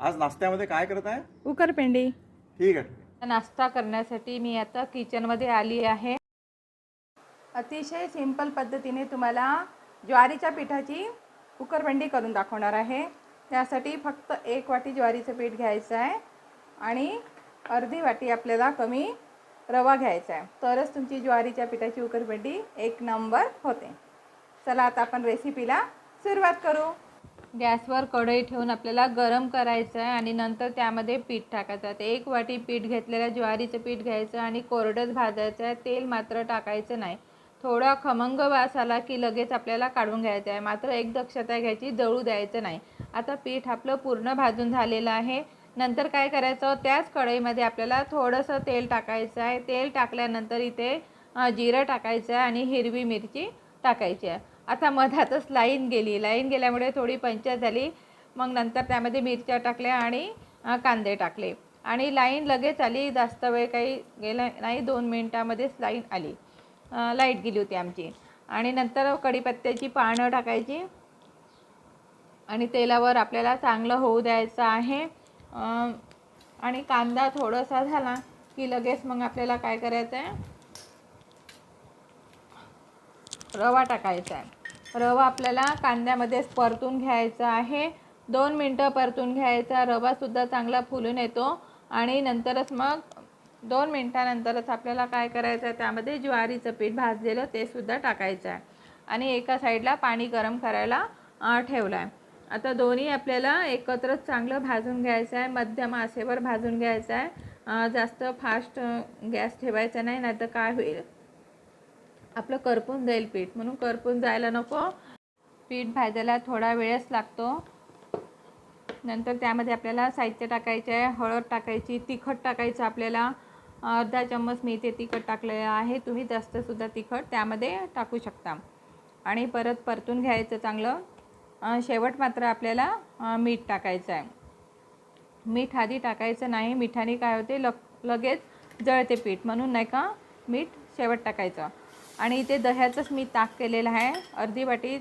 आज नाश्त्यामध्ये काय करत आहे? उकरपेंडी. ठीक आहे. ठीक आहे. नाश्ता करण्यासाठी मी आता किचनमध्ये आली आहे. अतिशय सिंपल पद्धतीने तुम्हाला ज्वारीच्या पिठाची उकरपेंडी करून दाखवणार आहे. त्यासाठी फक्त एक वाटी ज्वारीचं पीठ घ्यायचं आहे आणि अर्धी वाटी आपल्याला कमी रवा घ्यायचा आहे. तरच तुमची ज्वारीच्या पिठाची उकरपेंडी एक नंबर होते. चला आता आपण रेसिपीला सुरुवात करू. गॅसवर कढई ठेवून आपल्याला गरम करायचं आहे आणि नंतर त्यामध्ये पीठ टाकायचं आहे. ते एक वाटी पीठ घेतलेलं ज्वारीचं पीठ घ्यायचं आणि कोरडंच भाजायचं आहे. तेल मात्र टाकायचं नाही. थोडा खमंग वास आला की लगेच आपल्याला काढून घ्यायचं आहे. मात्र एक दक्षता घ्यायची जळू द्यायचं नाही. आता पीठ आपलं पूर्ण भाजून झालेलं आहे. नंतर काय करायचं? त्याच कढईमध्ये आपल्याला थोडंसं तेल टाकायचं आहे. तेल टाकल्यानंतर इथे जिरं टाकायचं आहे आणि हिरवी मिरची टाकायची आहे. आता मधातच लाईन गेली. लाईन गेल्यामुळे थोडी पंचायत झाली. मग नंतर त्यामध्ये मिरच्या टाकल्या आणि कांदे टाकले. आणि लाईन लगेच आली. जास्त वेळ काही गेला नाही. दोन मिनटामध्येच लाईन आली. लाइट गेली होती आमची. आणि नंतर कढीपत्त्याची पानं टाकायची. आणि तेलावर आपल्याला चांगलं होऊ द्यायचं आहे. आणि कांदा थोडासा झाला की लगेच मग आपल्याला काय करायचं आहे रवा टाकायचा आहे. रवा आपल्याला कांद्यामध्येच परतून घ्यायचा आहे. दोन मिनटं परतून घ्यायचा. रवासुद्धा चांगला फुलून येतो. आणि नंतरच मग दोन मिनटानंतरच आपल्याला काय करायचं आहे? त्यामध्ये ज्वारीचं पीठ भाजलेलं ते सुद्धा टाकायचं आहे. आणि एका साईडला पाणी गरम करायला ठेवलं आहे आता दोन्ही आपल्याला एकत्रच चांगलं भाजून घ्यायचं आहे. मध्यम आसेवर भाजून घ्यायचं आहे. जास्त फास्ट गॅस ठेवायचा नाही नाहीतर काय होईल? आपलं करपून जाईल पीठ. म्हणून करपून जायला नको. पीठ भाजायला थोडा वेळच लागतो. नंतर त्यामध्ये आपल्याला साहित्य टाकायचे आहे हळद टाकायची तिखट टाकायचं आपल्याला. अर्धा चम्मच मी इथे तिखट टाकलेलं आहे. तुम्ही जास्तसुद्धा तिखट त्यामध्ये टाकू शकता. आणि परत परतून घ्यायचं चांगलं. शेवट मात्र आपल्याला मीठ टाकायचं आहे. मीठ आधी टाकायचं नाही. मिठाने काय होते लग लगेच जळते पीठ. म्हणून नाही का मीठ शेवट टाकायचं. आणि इथे दह्याचंच मी ताक केलेलं आहे. अर्धी वाटी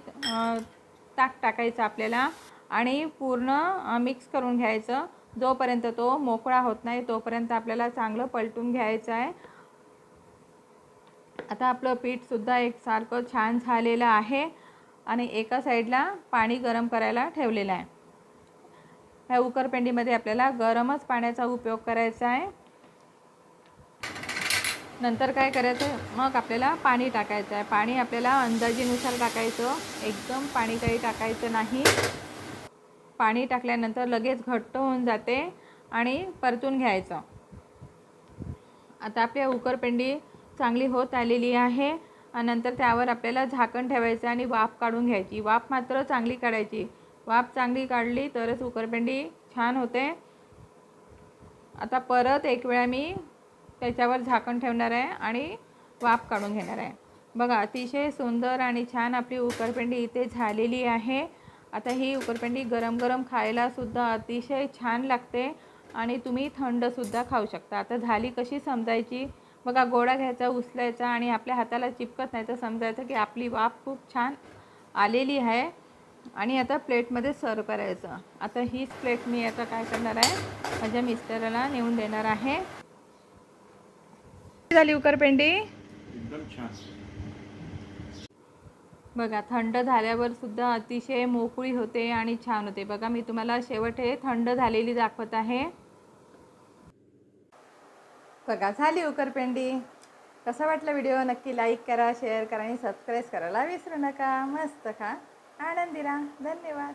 ताक टाकायचं आपल्याला. आणि पूर्ण मिक्स करून घ्यायचं. जोपर्यंत तो मोकळा होत नाही तोपर्यंत आपल्याला चांगलं पलटून घ्यायचं आहे. आता आपलं पीठसुद्धा एकसारखं छान झालेलं आहे. आणि एका साईडला पाणी गरम करायला ठेवलेलं आहे. ह्या उकरपेंडीमध्ये आपल्याला गरमच पाण्याचा उपयोग करायचा आहे. नंतर काय करायचं? मग आपल्याला पाणी टाकायचं आहे. पाणी आपल्याला अंदाजेनुसार टाकायचं. एकदम पाणी काही टाकायचं नाही. पाणी टाकल्यानंतर लगेच घट्ट होऊन जाते आणि परतून घ्यायचं. आता आपल्या उकरपेंडी चांगली होत आलेली आहे नंतर त्यावर आपल्याला झाकण ठेवायचं आणि वाफ काढून घ्यायची. वाफ मात्र चांगली काढायची. वाफ चांगली काढली तरच उकरपेंडी छान होते. आता परत एक वेळा मी त्याच्यावर झाकण ठेवणार आहे आणि वाफ काढून घेणार आहे. बघा अतिशय सुंदर आणि छान आपली उकरपेंडी इथे झालेली आहे. आता ही उकरपेंडी गरम गरम खायलासुद्धा अतिशय छान लागते आणि तुम्ही थंडसुद्धा खाऊ शकता. आता झाली कशी समजायची? बघा गोळा घ्यायचा उचलायचा आणि आपल्या हाताला चिपकत नाही तर समजायचं की आपली वाफ खूप छान आलेली आहे. आणि आता प्लेटमध्ये सर्व करायचं. आता हीच प्लेट मी आता काय करणार आहे? माझ्या मिस्टरला नेऊन देणार आहे. झाली उकरपेंडी एकदम छान. बघा थंड झाल्यावर सुद्धा अतिशय मोकळी होते आणि छान होते. बघा मी तुम्हाला शेवट हे थंड झालेली दाखवत आहे. बघा झाली उकरपेंडी कसा वाटला व्हिडिओ? नक्की लाईक करा शेअर करा आणि सबस्क्राईब करायला विसरू नका. मस्त खा. आनंदी राहा धन्यवाद.